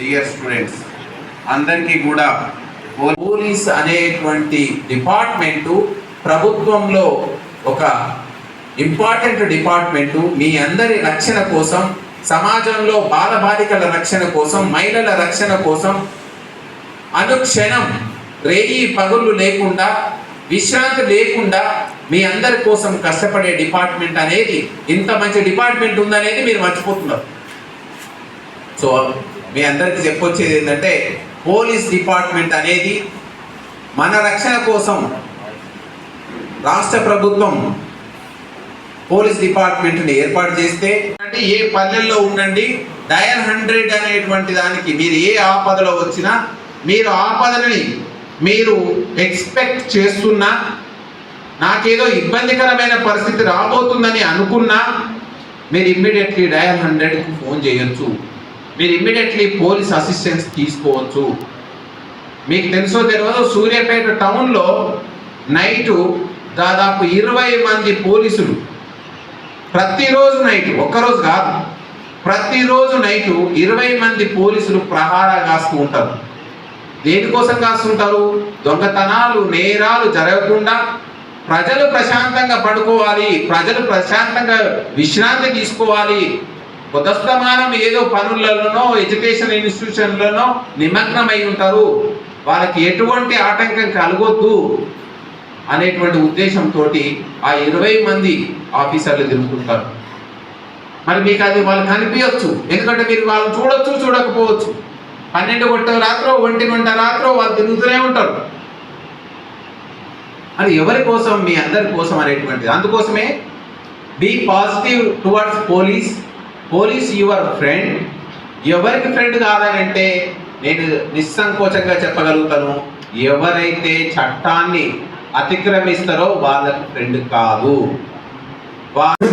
Dear students అందరికీ కూడా police అనేటువంటి డిపార్ట్మెంటు ప్రభుత్వంలో ఒక ఇంపార్టెంట్ డిపార్ట్మెంటు. మీ అందరి రక్షణ కోసం సమాజంలో బాలబాలికల రక్షణ కోసం మహిళల రక్షణ కోసం అనుక్షణం రేయి పగుళ్ళు లేకుండా విశ్రాంతి లేకుండా మీ అందరి కోసం కష్టపడే డిపార్ట్మెంట్ అనేది ఇంత మంచి డిపార్ట్మెంట్ ఉందనేది మీరు మర్చిపోతున్నారు. సో మీ అందరికీ చెప్పొచ్చేది ఏంటంటే పోలీస్ డిపార్ట్మెంట్ అనేది మన రక్షణ కోసం రాష్ట్ర ప్రభుత్వం పోలీస్ డిపార్ట్మెంట్ని ఏర్పాటు చేస్తే అంటే ఏ పల్లెల్లో ఉండండి డయల్ హండ్రెడ్ అనేటువంటి దానికి మీరు ఏ ఆపదలో వచ్చినా మీరు ఆపదని మీరు ఎక్స్పెక్ట్ చేస్తున్నా నాకేదో ఇబ్బందికరమైన పరిస్థితి రాబోతుందని అనుకున్నా మీరు ఇమ్మీడియట్లీ డయల్ హండ్రెడ్కి ఫోన్ చేయొచ్చు. మీరు ఇమ్మీడియట్లీ పోలీస్ అసిస్టెన్స్ తీసుకోవచ్చు. మీకు తెలుసో తెలియదు సూర్యాపేట టౌన్లో నైటు దాదాపు ఇరవై మంది పోలీసులు. ప్రతిరోజు నైట్ ఒక్కరోజు కాదు. ప్రతిరోజు నైటు ఇరవై మంది పోలీసులు ప్రహారా కాస్తూ ఉంటారు. దేనికోసం కాస్తుంటారు? దొంగతనాలు నేరాలు జరగకుండా ప్రజలు ప్రశాంతంగా పడుకోవాలి ప్రజలు ప్రశాంతంగా విశ్రాంతి తీసుకోవాలి ఉదస్తమానం ఏదో పనులలోనో ఎడ్యుకేషన్ ఇన్స్టిట్యూషన్లోనో నిమగ్నమై ఉంటారు. వాళ్ళకి ఎటువంటి ఆటంకం కలగొద్దు అనేటువంటి ఉద్దేశంతో ఆ ఇరవై మంది ఆఫీసర్లు తిరుగుతుంటారు. మరి మీకు అది వాళ్ళు కనిపించచ్చు. ఎందుకంటే మీరు వాళ్ళని చూడొచ్చు చూడకపోవచ్చు. పన్నెండు గంట రాత్రో ఒంటి గంట రాత్రో వాళ్ళు తిరుగుతూనే ఉంటారు. అది ఎవరి కోసం మీ అందరి కోసం అనేటువంటిది. అందుకోసమే be positive towards police police your friend? ఎవరికి ఫ్రెండ్ కాదనంటే నేను నిస్సంకోచంగా చెప్పగలుగుతాను. ఎవరైతే చట్టాన్ని అతిక్రమిస్తారో వాళ్ళకి ఫ్రెండ్ కాదు. వాళ్ళు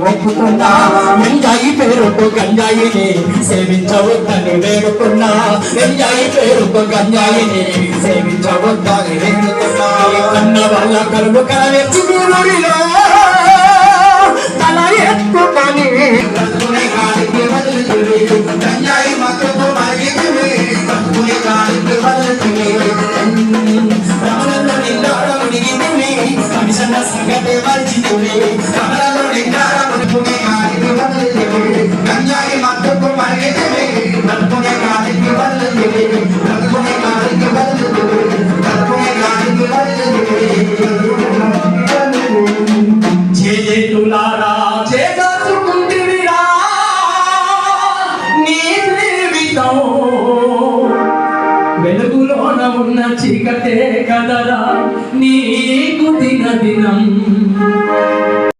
ఒప్పుకున్నా ఎంజాయి పేరుకు గంజాయిని సేవించవద్దని వేడుకున్నా. ఎంజాయి పేరుకు గంజాయిని సేవించవద్దని వేడుకున్నా. కన్న వాళ్ళ కలుగు కలవెచ్చి గురుడిలో తల ఎత్తుకొని. గంజాయి రమణంలో కమిషన్న సంగతే మరిచితివి. ఉన్న చీకటే కదరా నీకు దిన దినం